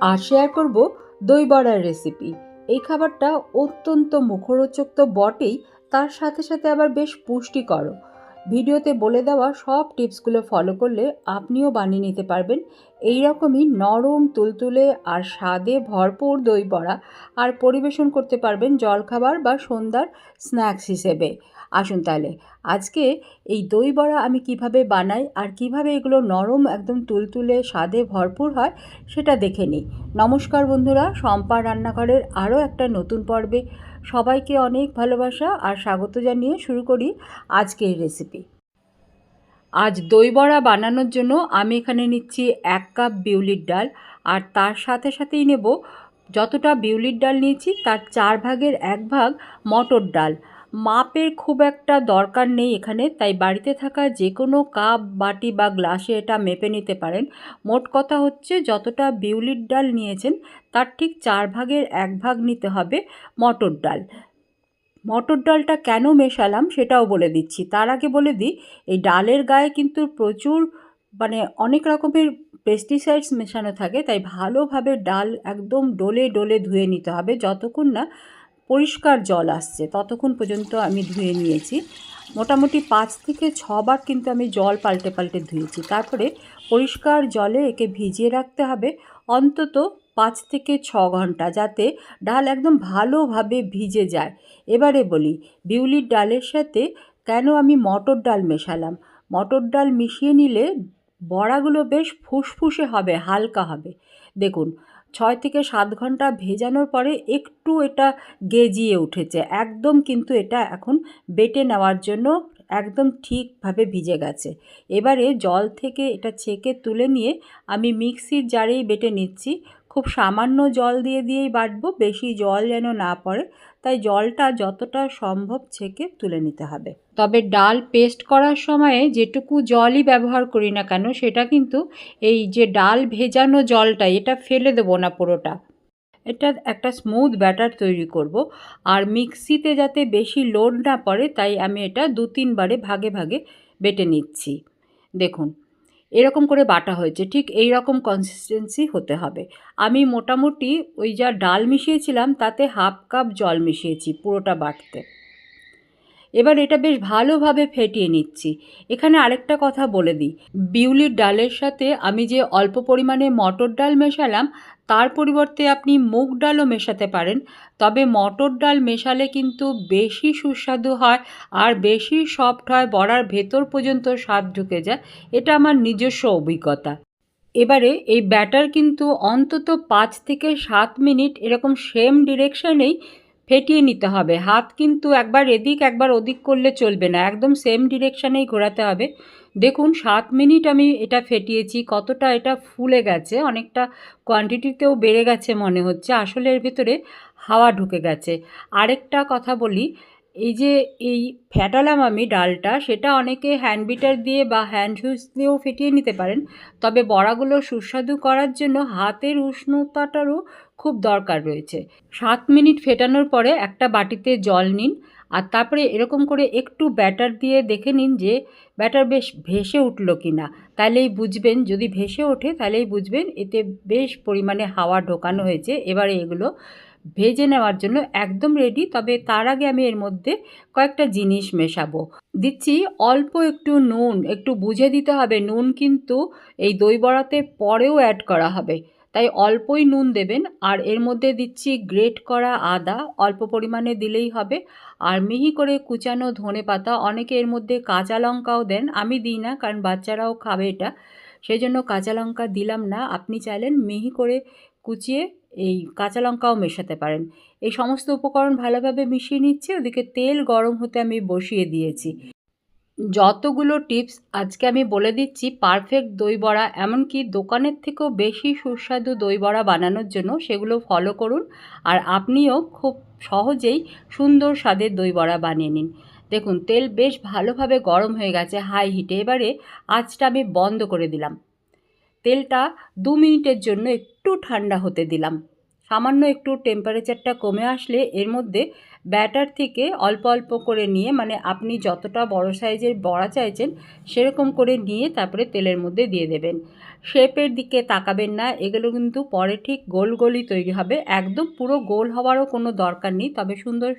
আর share করব দই বড়ার রেসিপি এই খাবারটা অত্যন্ত মুখরোচক তো বটেই, তার সাথে সাথে আবার বেশ পুষ্টিকরও। ভিডিওতে বলে দেওয়া সব টিপসগুলো ফলো করলে আপনিও বানিয়ে নিতে পারবেন। এই রকমই নরম, তুলতুলে আর স্বাদে ভরপুর দই বড়া আর পরিবেশন করতে পারবেন জলখাবার বা সন্ধ্যার স্ন্যাক্স হিসেবে। আসুন তাহলে, আজকে এই দই বড়া আমি কীভাবে বানাই আর কীভাবে এগুলো নরম, একদম তুলতুলে, স্বাদে ভরপুর হয় সেটা দেখে নিই। নমস্কার বন্ধুরা, শম্পা রান্নাঘরের আরও একটা নতুন পর্বে সবাইকে অনেক ভালোবাসা আর স্বাগত জানিয়ে শুরু করি আজকের রেসিপি আজ দই বড়া বানানোর জন্য আমি এখানে নিচ্ছি এক কাপ বিউলির ডাল আর তার সাথে সাথেই নেব যতটা বিউলির ডাল নিয়েছি তার চার ভাগের এক ভাগ মটর ডাল। মাপের খুব একটা দরকার নেই এখানে, তাই বাড়িতে থাকা যে কোনো কাপ, বাটি বা গ্লাসে এটা মেপে নিতে পারেন। মোট কথা হচ্ছে যতটা বিউলির ডাল নিয়েছেন, তার ঠিক চার ভাগের এক ভাগ নিতে হবে মটর ডাল। মটর ডালটা কেন মেশালাম সেটাও বলে দিচ্ছি। তার আগে বলে দিই, এই ডালের গায়ে কিন্তু প্রচুর মানে অনেক রকমের পেস্টিসাইডস মেশানো থাকে, তাই ভালোভাবে ডাল একদম ডলে ডলে ধুয়ে নিতে হবে, যতক্ষণ না পরিষ্কার জল আসছে। ততক্ষণ পর্যন্ত আমি ধুয়ে নিয়েছি। মোটামুটি পাঁচ থেকে ছবার কিন্তু আমি জল পাল্টে পাল্টে ধুয়েছি। তারপরে পরিষ্কার জলে একে ভিজিয়ে রাখতে হবে অন্তত পাঁচ থেকে ছ ঘণ্টা যাতে ডাল একদম ভালোভাবে ভিজে যায়। এবারে বলি, বিউলির ডালের সাথে কেন আমি মটর ডাল মেশালাম? মটর ডাল মিশিয়ে নিলে বড়াগুলো বেশ ফুসফুসে হবে, হালকা হবে। দেখুন ছয় থেকে সাত ঘণ্টা ভেজানোর পরে একটু এটা গেজিয়ে উঠেছে। একদম কিন্তু এটা এখন বেটে নেওয়ার জন্য একদম ঠিকভাবে ভিজে গেছে। এবারে জল থেকে এটা ছেঁকে তুলে নিয়ে আমি মিক্সির জারেই বেটে নিচ্ছি। খুব সামান্য জল দিয়ে দিয়েই বাটবো, বেশি জল যেন না পড়ে। তাই জলটা যতটা সম্ভব ছেঁকে তুলে নিতে হবে। তবে ডাল পেস্ট করার সময়ে যেটুকু জলই ব্যবহার করি না কেন, সেটা কিন্তু এই যে ডাল ভেজানো জলটা, এটা ফেলে দেবো না পুরোটা। এটা একটা স্মুথ ব্যাটার তৈরি করব। আর মিক্সিতে যাতে বেশি লোড না পড়ে, তাই আমি এটা দু তিনবারে ভাগে ভাগে বেটে নিচ্ছি। দেখুন এরকম করে বাটা হয়েছে। ঠিক এই রকম কনসিস্টেন্সি হতে হবে। আমি মোটামুটি ওই যা ডাল মিশিয়েছিলাম, তাতে হাফ কাপ জল মিশিয়েছি পুরোটা বাটতে। এবার এটা বেশ ভালোভাবে ফেটিয়ে নিচ্ছি। এখানে আরেকটা কথা বলে দিই। বিউলির ডালের সাথে আমি যে অল্প পরিমাণে মটর ডাল মেশালাম তার পরিবর্তে আপনি মুগ ডালও মেশাতে পারেন। তবে মটর ডাল মেশালে কিন্তু বেশি সুস্বাদু হয় আর বেশি সফট হয়, বড়ার ভেতর পর্যন্ত স্বাদ ঢুকে যায়। এটা আমার নিজস্ব অভিজ্ঞতা। এবারে এই ব্যাটার কিন্তু অন্তত পাঁচ থেকে সাত মিনিট এরকম সেম ডিরেকশানেই ফেটিয়ে নিতে হবে। হাত কিন্তু একবার এদিক, একবার ওদিক করলে চলবে না। একদম সেম ডিরেকশানেই ঘোরাতে হবে। দেখুন, সাত মিনিট আমি এটা ফেটিয়েছি, কতটা এটা ফুলে গেছে, অনেকটা কোয়ান্টিটিতেও বেড়ে গেছে মনে হচ্ছে। আসলে এর ভেতরে হাওয়া ঢুকে গেছে। আরেকটা কথা বলি, এই যে এই ফ্যাটালাম আমি ডালটা, সেটা অনেকে হ্যান্ড বিটার দিয়ে বা হ্যান্ড হুইস দিয়েও ফেটিয়ে নিতে পারেন। তবে বড়াগুলো সুস্বাদু করার জন্য হাতের উষ্ণতাটারও খুব দরকার রয়েছে। সাত মিনিট ফেটানোর পরে একটা বাটিতে জল নিন। আর তারপরে এরকম করে একটু ব্যাটার দিয়ে দেখে নিন যে ব্যাটার বেশ ভেসে উঠল কি না। তাহলেই বুঝবেন, যদি ভেসে ওঠে তাহলেই বুঝবেন, এতে বেশ পরিমাণে হাওয়া ঢোকানো হয়েছে। এবারে এগুলো ভেজে নেওয়ার জন্য একদম রেডি তবে তার আগে আমি এর মধ্যে কয়েকটা জিনিস মেশাবো। দিচ্ছি অল্প একটু নুন, একটু বুঝে দিতে হবে, নুন কিন্তু এই দই বড়াতে পরেও অ্যাড করা হবে। তাই অল্পই নুন দেবেন, আর এর মধ্যে দিচ্ছি গ্রেট করা আদা, অল্প পরিমাণে দিলেই হবে। আর মিহি করে কুচানো ধনে পাতা, অনেকে এর মধ্যে কাঁচা লঙ্কাও দেন, আমি দিই না, কারণ বাচ্চারাও খাবে এটা। সেই জন্য কাঁচা লঙ্কা দিলাম না, আপনি চাইলেন মিহি করে কুচিয়ে এই কাঁচা লঙ্কাও মেশাতে পারেন। এই সমস্ত উপকরণ ভালোভাবে মিশিয়ে নিচ্ছি, ওদিকে তেল গরম হতে আমি বসিয়ে দিয়েছি। যতগুলো টিপস আজকে আমি বলে দিচ্ছি, পারফেক্ট দই বড়া, এমনকি দোকানের থেকেও বেশি সুস্বাদু দই বড়া বানানোর জন্য সেগুলো ফলো করুন। আর আপনিও খুব সহজেই সুন্দর স্বাদের দই বড়া বানিয়ে নিন। দেখুন, তেল বেশ ভালোভাবে গরম হয়ে গেছে হাই হিটে এবারে আঁচটা আমি বন্ধ করে দিলাম। তেলটা দু মিনিটের জন্য একটু ঠান্ডা হতে দিলাম। সামান্য একটু টেম্পারেচারটা কমে আসলে এর মধ্যে ব্যাটার থেকে অল্প অল্প করে নিয়ে মানে আপনি যতটা বড় সাইজের বড়া চাইছেন, সেরকম করে নিয়ে তারপরে তেলের মধ্যে দিয়ে দেবেন। শেপের দিকে তাকাবেন না, এগুলো কিন্তু পরে ঠিক গোল গোলই তৈরি হবে। একদম পুরো গোল হওয়ারও কোনো দরকার নেই, তবে সুন্দর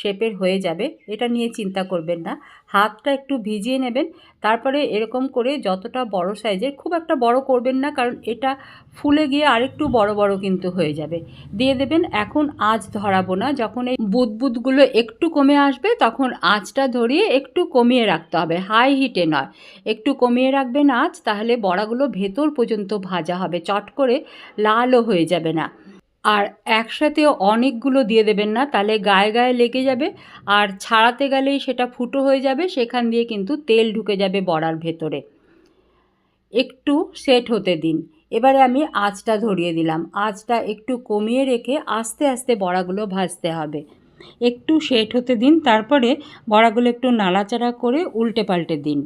শেপের হয়ে যাবে, এটা নিয়ে চিন্তা করবেন না। হাতটা একটু ভিজিয়ে নেবেন, তারপরে এরকম করে যতটা বড় সাইজের, খুব একটা বড় করবেন না, কারণ এটা ফুলে গিয়ে আরেকটু বড় বড় কিন্তু হয়ে যাবে। দিয়ে দেবেন এখন আঁচ ধরাবো না, যখন এই বুদবুদগুলো একটু কমে আসবে, তখন আঁচটা ধরিয়ে একটু কমিয়ে রাখতে হবে, হাই হিটে নয়। একটু কমিয়ে রাখবেন আঁচ, তাহলে বড়াগুলো ভেতর পর্যন্ত ভাজা হবে, চট করে লালও হয়ে যাবে না। আর একসাথে অনেকগুলো দিয়ে দেবেন না, তাহলে গায়ে গায়ে লেগে যাবে। আর ছাড়াতে গেলেই সেটা ফুটো হয়ে যাবে, সেখান দিয়ে কিন্তু তেল ঢুকে যাবে বড়ার ভেতরে। একটু সেট হতে দিন। এবারে আমি আঁচটা ধরিয়ে দিলাম। আঁচটা একটু কমিয়ে রেখে আস্তে আস্তে বড়াগুলো ভাজতে হবে। একটু সেট হতে দিন, তারপরে বড়াগুলো একটু নাড়াচাড়া করে উল্টে পাল্টে দিন।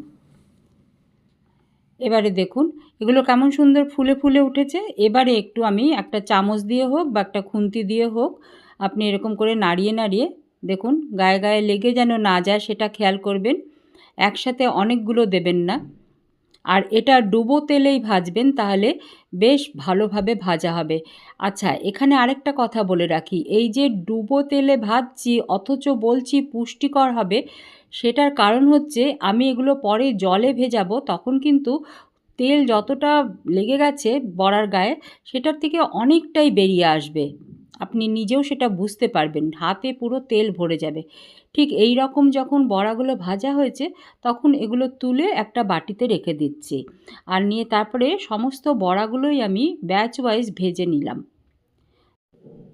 এবারে দেখুন, এগুলো কেমন সুন্দর ফুলে ফুলে উঠেছে। এবারে একটু আমি একটা চামচ দিয়ে হোক বা একটা খুন্তি দিয়ে হোক, আপনি এরকম করে নাড়িয়ে নাড়িয়ে দেখুন, গায়ে গায়ে লেগে যেন না যায় সেটা খেয়াল করবেন। একসাথে অনেকগুলো দেবেন না। আর এটা ডুবো তেলেই ভাজবেন, তাহলে বেশ ভালোভাবে ভাজা হবে। আচ্ছা এখানে আরেকটা কথা বলে রাখি। এই যে ডুবো তেলে ভাজছি, অথচ বলছি পুষ্টিকর হবে, সেটার কারণ হচ্ছে আমি এগুলো পরে জলে ভেজাবো, তখন কিন্তু তেল যতটা লেগে গেছে বড়ার গায়ে, সেটার থেকে অনেকটাই বেরিয়ে আসবে। আপনি নিজেও সেটা বুঝতে পারবেন। হাতে পুরো তেল ভরে যাবে। ঠিক এই রকম যখন বড়াগুলো ভাজা হয়েছে, তখন এগুলো তুলে একটা বাটিতে রেখে দিচ্ছি। আর নিয়ে তারপরে সমস্ত বড়াগুলোই আমি ব্যাচ ওয়াইজ ভেজে নিলাম।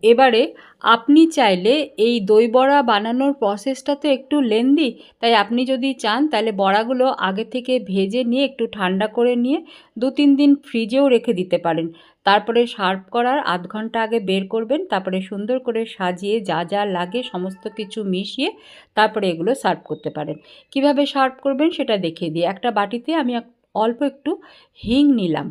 এবারে আপনি চাইলে এই দই বড়া বানানোর প্রসেসটা তো একটু লেন্দি তাই আপনি যদি চান তাহলে বড়াগুলো আগে থেকে ভেজে নিয়ে একটু ঠান্ডা করে নিয়ে দু তিন দিন ফ্রিজেও রেখে দিতে পারেন। তারপরে সার্ভ করার আধ ঘণ্টা আগে বের করবেন, তারপরে সুন্দর করে সাজিয়ে যা যা লাগে সমস্ত কিছু মিশিয়ে তারপরে এগুলো সার্ভ করতে পারেন। কীভাবে সার্ভ করবেন সেটা দেখিয়ে দিই। একটা বাটিতে আমি অল্প একটু হিং নিলাম।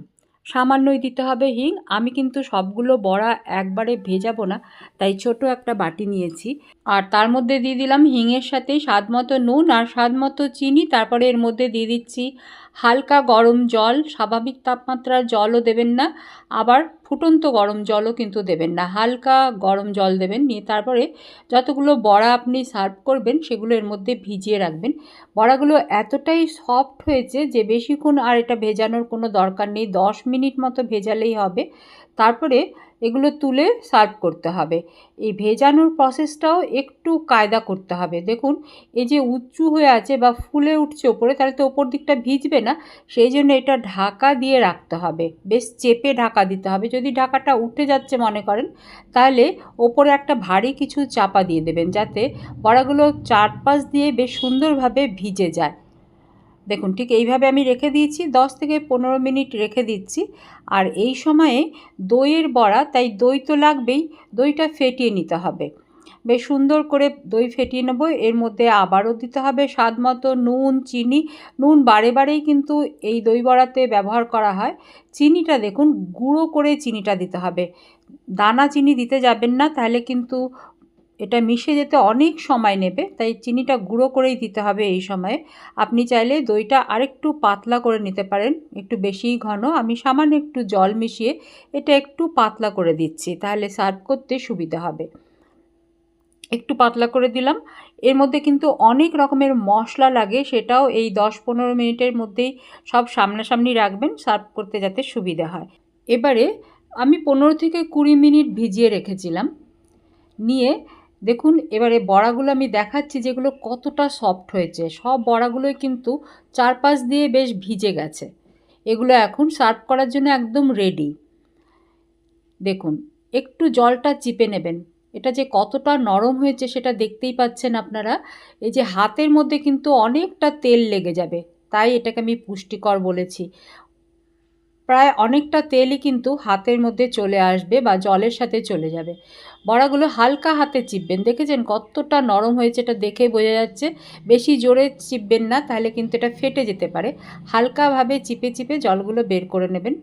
সামান্যই দিতে হবে হিং। আমি কিন্তু সবগুলো বড়া একবারে ভেজাবো না, তাই ছোট একটা বাটি নিয়েছি। আর তার মধ্যে দিয়ে দিলাম হিংয়ের সাথে স্বাদ মতো নুন আর স্বাদ মতো চিনি, তারপরে এর মধ্যে দিয়ে দিচ্ছি হালকা গরম জল, স্বাভাবিক তাপমাত্রার জলও দেবেন না, আবার ফুটন্ত গরম জলও কিন্তু দেবেন না। হালকা গরম জল দেবেন, নিয়ে তারপরে যতগুলো বড়া আপনি সার্ভ করবেন, সেগুলো এর মধ্যে ভিজিয়ে রাখবেন। বড়াগুলো এতটাই সফট হয়েছে যে বেশিক্ষণ আর এটা ভেজানোর কোনো দরকার নেই, দশ মিনিট মতো ভেজালেই হবে। তারপরে এগুলো তুলে সার্ভ করতে হবে। এই ভেজানোর প্রসেসটাও একটু কায়দা করতে হবে। দেখুন, এই যে উঁচু হয়ে আছে বা ফুলে উঠছে ওপরে তাহলে তো ওপর দিকটা ভিজবে না, সেই জন্য এটা ঢাকা দিয়ে রাখতে হবে। বেশ চেপে ঢাকা দিতে হবে। যদি ঢাকাটা উঠে যাচ্ছে মনে করেন, তাহলে ওপরে একটা ভারী কিছু চাপা দিয়ে দেবেন, যাতে বড়াগুলো চারপাশ দিয়ে বেশ সুন্দরভাবে ভিজে যায়। দেখুন, ঠিক এইভাবে আমি রেখে দিয়েছি, দশ থেকে পনেরো মিনিট রেখে দিচ্ছি। আর এই সময়ে দইয়ের বড়া, তাই দই তো লাগবেই, দইটা ফেটিয়ে নিতে হবে। বেশ সুন্দর করে দই ফেটিয়ে নেব, এর মধ্যে আবারও দিতে হবে স্বাদ মতো নুন, চিনি। নুন বারে বারেই কিন্তু এই দই বড়াতে ব্যবহার করা হয়। চিনিটা দেখুন, গুঁড়ো করে চিনিটা দিতে হবে। দানা চিনি দিতে যাবেন না, তাহলে কিন্তু এটা মিশে যেতে অনেক সময় নেবে, তাই চিনিটা গুঁড়ো করেই দিতে হবে এই সময়ে। আপনি চাইলে দইটা আরেকটু পাতলা করে নিতে পারেন, একটু বেশি ঘন। আমি সামান্য একটু জল মিশিয়ে এটা একটু পাতলা করে দিচ্ছি, তাহলে সার্ভ করতে সুবিধা হবে। একটু পাতলা করে দিলাম। এর মধ্যে কিন্তু অনেক রকমের মশলা লাগে, সেটাও এই দশ পনেরো মিনিটের মধ্যেই সব সামনাসামনি রাখবেন, সার্ভ করতে যাতে সুবিধা হয়। এবারে আমি পনেরো থেকে কুড়ি মিনিট ভিজিয়ে রেখেছিলাম। নিয়ে দেখুন, এবারে বড়াগুলো আমি দেখাচ্ছি যেগুলো কতটা সফট হয়েছে। সব বড়াগুলোই কিন্তু চারপাশ দিয়ে বেশ ভিজে গেছে। এগুলো এখন সার্ভ করার জন্য একদম রেডি দেখুন, একটু জলটা চিপে নেবেন। এটা যে কতটা নরম হয়েছে সেটা দেখতেই পাচ্ছেন আপনারা। এই যে হাতের মধ্যে কিন্তু অনেকটা তেল লেগে যাবে, তাই এটাকে আমি পুষ্টিকর বলেছি। প্রায় অনেকটা তেলই কিন্তু হাতের মধ্যে চলে আসবে বা জলের সাথে চলে যাবে। বড়াগুলো হালকা হাতে চিপবেন। দেখেছেন কতটা নরম হয়েছে এটা দেখে বোঝা যাচ্ছে। বেশি জোরে চিপবেন না, তাহলে কিন্তু এটা ফেটে যেতে পারে। হালকাভাবে চিপে চিপে জলগুলো বের করে নেবেন।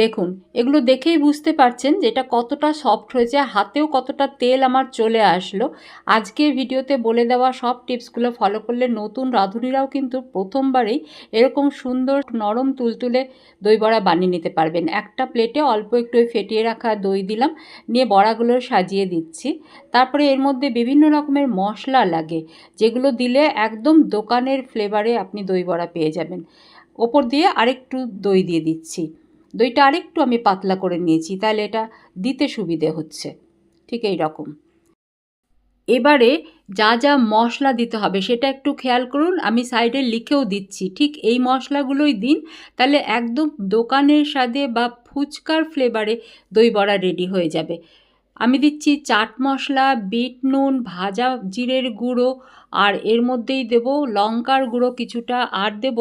দেখুন, এগুলো দেখেই বুঝতে পারছেন যে এটা কতটা সফট হয়েছে হাতেও কতটা তেল আমার চলে আসলো। আজকের ভিডিওতে বলে দেওয়া সব টিপসগুলো ফলো করলে নতুন রাঁধুনিরাও কিন্তু প্রথমবারেই এরকম সুন্দর নরম তুলতুলে দই বড়া বানিয়ে নিতে পারবেন। একটা প্লেটে অল্প একটু ফেটিয়ে রাখা দই দিলাম, নিয়ে বড়াগুলো সাজিয়ে দিচ্ছি। তারপরে এর মধ্যে বিভিন্ন রকমের মশলা লাগে, যেগুলো দিলে একদম দোকানের ফ্লেভারে আপনি দই বড়া পেয়ে যাবেন। ওপর দিয়ে আরেকটু দই দিয়ে দিচ্ছি। দইটা আরেকটু আমি পাতলা করে নিয়েছি, তাহলে এটা দিতে সুবিধে হচ্ছে। ঠিক এই রকম। এবারে যা যা মশলা দিতে হবে সেটা একটু খেয়াল করুন, আমি সাইডে লিখেও দিচ্ছি। ঠিক এই মশলাগুলোই দিন, তাহলে একদম দোকানের স্বাদে বা ফুচকার ফ্লেভারে দই বড়া রেডি হয়ে যাবে। আমি দিচ্ছি চাট মশলা, বিট নুন, ভাজা জিরের গুঁড়ো, আর এর মধ্যেই দেব লঙ্কার গুঁড়ো কিছুটা, আর দেব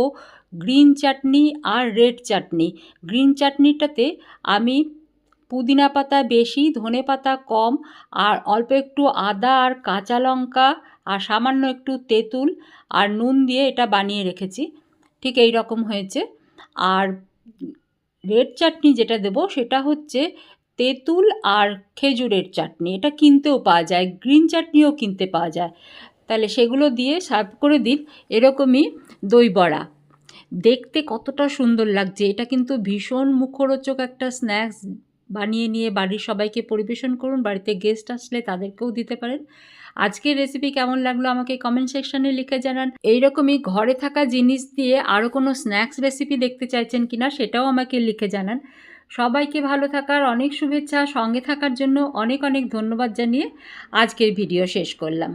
গ্রিন চাটনি আর রেড চাটনি। গ্রিন চাটনিটাতে আমি পুদিনা পাতা বেশি, ধনে পাতা কম, আর অল্প একটু আদা আর কাঁচা লঙ্কা আর সামান্য একটু তেঁতুল আর নুন দিয়ে এটা বানিয়ে রেখেছি। ঠিক এই রকম হয়েছে। আর রেড চাটনি যেটা দেব সেটা হচ্ছে তেঁতুল আর খেজুরের চাটনি। এটা কিনতেও পাওয়া যায়, গ্রিন চাটনিও কিনতে পাওয়া যায়। তাহলে সেগুলো দিয়ে সার্ভ করে দিন। এরকমই দই বড়া। দেখতে কতটা সুন্দর লাগছে। এটা কিন্তু ভীষণ মুখরোচক একটা স্ন্যাক্স বানিয়ে নিয়ে বাড়ির সবাইকে পরিবেশন করুন, বাড়িতে গেস্ট আসলে তাদেরকেও দিতে পারেন। আজকের রেসিপি কেমন লাগল আমাকে কমেন্ট সেকশানে লিখে জানান। এইরকমই ঘরে থাকা জিনিস দিয়ে আরও কোনো স্ন্যাক্স রেসিপি দেখতে চাইছেন কিনা সেটাও আমাকে লিখে জানান। সবাইকে ভালো থাকার অনেক শুভেচ্ছা, সঙ্গে থাকার জন্য অনেক অনেক ধন্যবাদ জানিয়ে আজকের ভিডিও শেষ করলাম।